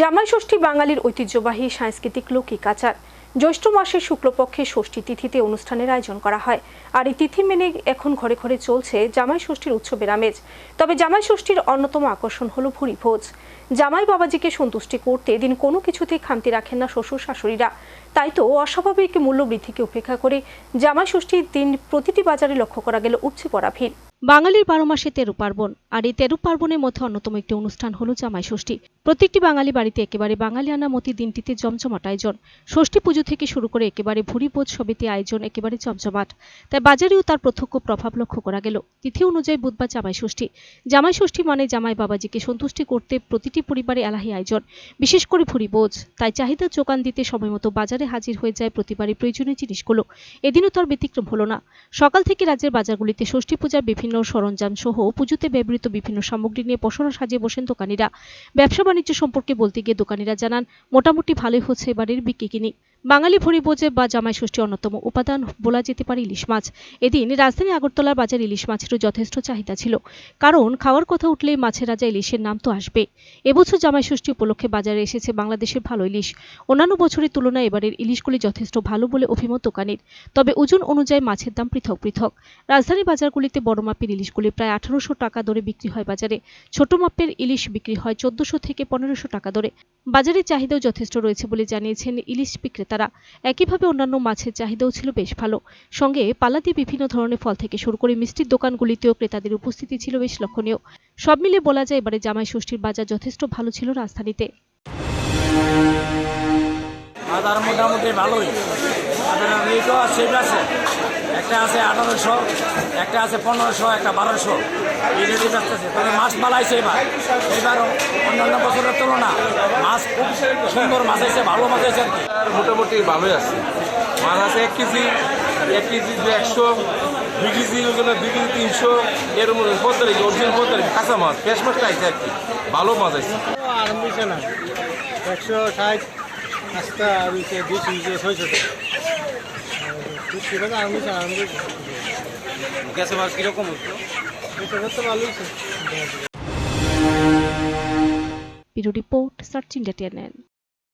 জামাই ষষ্ঠী বাঙালির ঐতিহ্যবাহী সাংস্কৃতিক লৌকিক আচার। জ্যৈষ্ঠ মাসের শুক্লপক্ষে ষষ্ঠী তিথিতে অনুষ্ঠানের আয়োজন করা হয়। আর এই তিথি মেনে এখন ঘরে ঘরে চলছে জামাই ষষ্ঠীর উৎসবের আমেজ। তবে জামাই ষষ্ঠীর অন্যতম আকর্ষণ হলো ভুরি ভোজ। জামাই বাবাজিকে সন্তুষ্টি করতে এদিন কোনো কিছুতেই খামতি রাখেন না শ্বশুর শাশুড়িরা। তাই তো অস্বাভাবিক মূল্য বৃদ্ধিকে উপেক্ষা করে জামাই ষষ্ঠীর দিন প্রতিটি বাজারে লক্ষ্য করা গেল উপচে পড়া ভিড়। বাঙালির বারো মাসে তেরো পার্বণ, আর এই তেরো পার্বণের মধ্যে অন্যতম একটি অনুষ্ঠান হলো জামাই ষষ্ঠী। প্রত্যেকটি বাঙালি বাড়িতে একেবারে বাঙালিয়ানা মতি দিনটিতে জমজমাট আয়োজন। ষষ্ঠী পুজো থেকে শুরু করে একেবারে ভুরি বোধ সবেতে আয়োজন একেবারে জমজমাট। তাই বাজারেও তার প্রত্যক্ষ প্রভাব লক্ষ্য করা গেল। তিথি অনুযায়ী বুধবার জামাই ষষ্ঠী। জামাই ষষ্ঠী মানে জামাই বাবাজিকে সন্তুষ্টি করতে প্রতিটি পরিবারে এলাহি আয়োজন, বিশেষ করে ভুরি বোঝ তাই চাহিদা যোগান দিতে সময়মতো বাজারে হাজির হয়ে যায় প্রতিবারই প্রয়োজনীয় জিনিসগুলো। এদিনও তার ব্যতিক্রম হলো না। সকাল থেকে রাজ্যের বাজারগুলিতে ষষ্ঠী পূজার বিভিন্ন সরঞ্জাম সহ পুজোতে ব্যবহৃত বিভিন্ন সামগ্রী নিয়ে পসরা সাজিয়ে বসেন দোকানিরা। ব্যবসা বাণিজ্য সম্পর্কে বলতে গিয়ে দোকানিরা জানান, মোটামুটি ভালোই হচ্ছে এবারের বিক্রি কিনি। বাঙালি ভরি বোঝে বা জামাই ষষ্ঠী অন্যতম উপাদান বলা যেতে পারে ইলিশ মাছ। এদিন রাজধানী আগরতলার বাজার ইলিশ মাছেরও যথেষ্ট চাহিদা ছিল। কারণ খাওয়ার কথা উঠলেই মাছের রাজা ইলিশের নাম তো আসবে। এবছর জামাই ষষ্ঠী উপলক্ষে বাজারে এসেছে বাংলাদেশের ভালো ইলিশ। অন্যান্য বছরের তুলনায় এবারের ইলিশগুলি যথেষ্ট ভালো বলে অভিমত দোকানের তবে ওজন অনুযায়ী মাছের দাম পৃথক পৃথক। রাজধানী বাজারগুলিতে বড় মাপের ইলিশগুলি প্রায় আঠারোশো টাকা দরে বিক্রি হয় বাজারে। ছোট মাপের ইলিশ বিক্রি হয় চোদ্দশো থেকে পনেরোশো টাকা দরে। বাজারে চাহিদাও যথেষ্ট রয়েছে বলে জানিয়েছেন ইলিশ বিক্রেতারা একইভাবে অন্যান্য মাছের চাহিদাও ছিল বেশ ভালো। সঙ্গে পালাতে বিভিন্ন ধরনের ফল থেকে শুরু করে মিষ্টির দোকানগুলিতেও ক্রেতাদের উপস্থিতি ছিল বেশ লক্ষণীয়। সব মিলে বলা যায় এবারে জামাই ষষ্ঠীর বাজার যথেষ্ট ভালো ছিল রাজধানীতে। বাজার মোটামুটি ভালোই। রেটও সেট আছে একটা আছে আঠারোশো একটা আছে পনেরোশো একটা বারোশো। এই রেটে যাচ্ছে তবে মাছ মালাইছে এবার। এবার অন্যান্য বছরের তুলনা মাছ খুব সুন্দর মাছ হয়েছে ভালো মাছ হয়েছে আর কি। মোটামুটি ভালোই আছে। মাছ আছে এক কেজি এক কেজি দু একশো দুই কেজি ওগুলো দুই কেজি তিনশো এর মধ্যে পদ্মারি অরিজিনাল পদ্মারি কাঁচা মাছ ফ্রেশ মাছটা আছে আর কি। ভালো মাছ আছে। আরম্ভ হয়েছে না একশো ষাট পাঁচটা আর হয়েছে দুশো হয়েছে ছয়শো। হয়েছে আরম্ভ হয়েছে গ্যাসে মাছ কীরকম এটা করতে ভালো হয়েছে bureau report search India TNN.